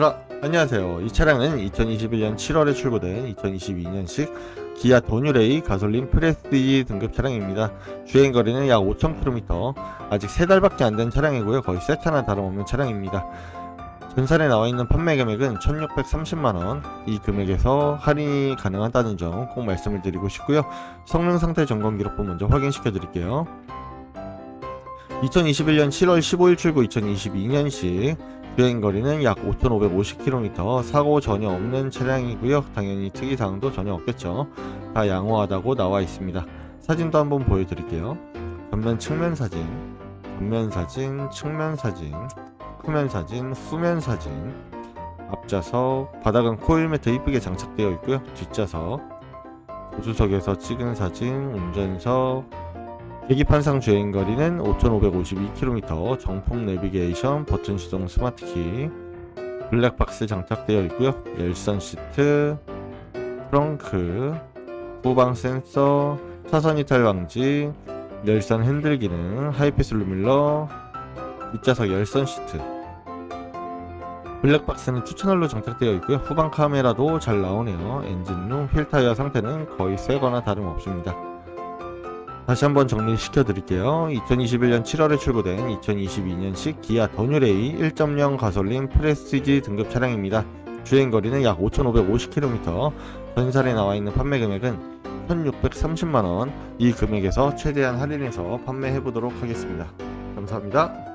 아, 안녕하세요. 이 차량은 2021년 7월에 출고된 2022년식 기아 도뉴레이 가솔린 프레스티지 등급 차량입니다. 주행 거리는 약 5,000km, 아직 3달밖에 안 된 차량이고요. 거의 새 차나 다름없는 차량입니다. 전산에 나와 있는 판매 금액은 1,630만원, 이 금액에서 할인이 가능하다는 점 꼭 말씀을 드리고 싶고요. 성능 상태 점검 기록부 먼저 확인시켜 드릴게요. 2021년 7월 15일 출고 2022년식 주행 거리는 약 5,550km, 사고 전혀 없는 차량이고요. 당연히 특이사항도 전혀 없겠죠. 다 양호하다고 나와 있습니다. 사진도 한번 보여드릴게요. 전면 측면 사진, 전면 사진, 측면 사진, 후면 사진, 후면 사진, 앞좌석, 바닥은 코일 매트 이쁘게 장착되어 있고요. 뒷좌석, 조수석에서 찍은 사진, 운전석, 계기판상 주행 거리는 5,552km, 정품 내비게이션, 버튼 시동 스마트키, 블랙박스 장착되어 있고요. 열선 시트, 트렁크, 후방 센서, 차선 이탈 방지, 열선 핸들 기능, 하이패스 루밀러, 뒷좌석 열선 시트. 블랙박스는 투채널로 장착되어 있고요. 후방 카메라도 잘 나오네요. 엔진룸, 휠 타이어 상태는 거의 새거나 다름없습니다. 다시 한번 정리시켜 드릴게요. 2021년 7월에 출고된 2022년식 기아 더뉴레이 1.0 가솔린 프레스티지 등급 차량입니다. 주행 거리는 약 5,550km. 전산에 나와 있는 판매 금액은 1,630만 원. 이 금액에서 최대한 할인해서 판매해 보도록 하겠습니다. 감사합니다.